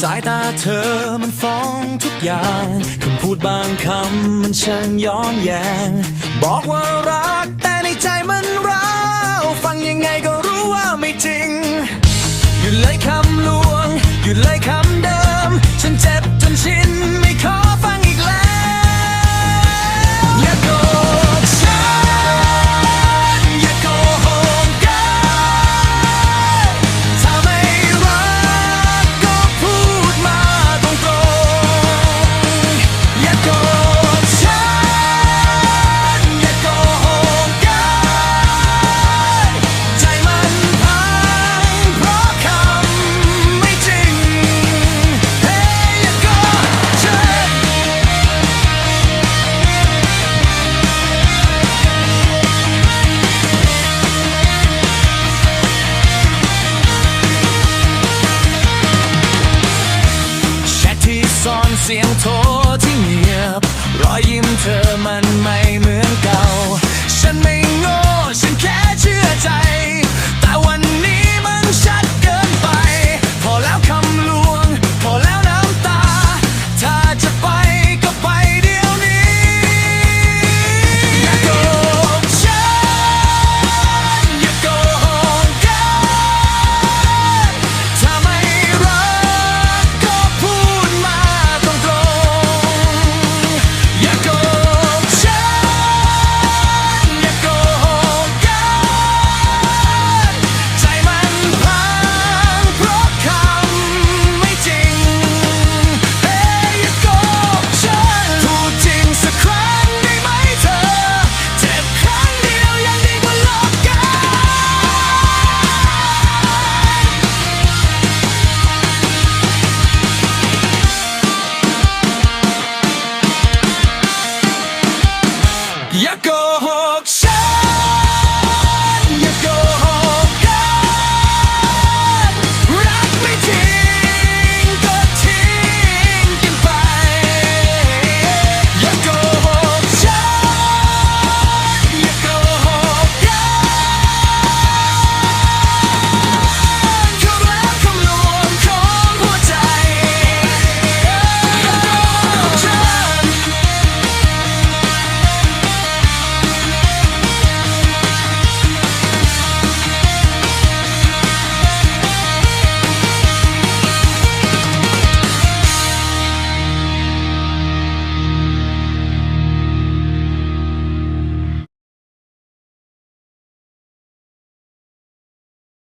สายตาเธอมันฟ้องทุกอย่างคำพูดบางคำมันช่างย้อนแยง บอกว่ารักแต่ในใจมันร้าวฟังยังไงก็รู้ว่าไม่จริง หยุดเลยคำลวง หยุดเลยคำเดิม ซ่อนเสียงโทรที่เงียบ รอยยิ้มเธอมันไม่เหมือนเก่า jak jako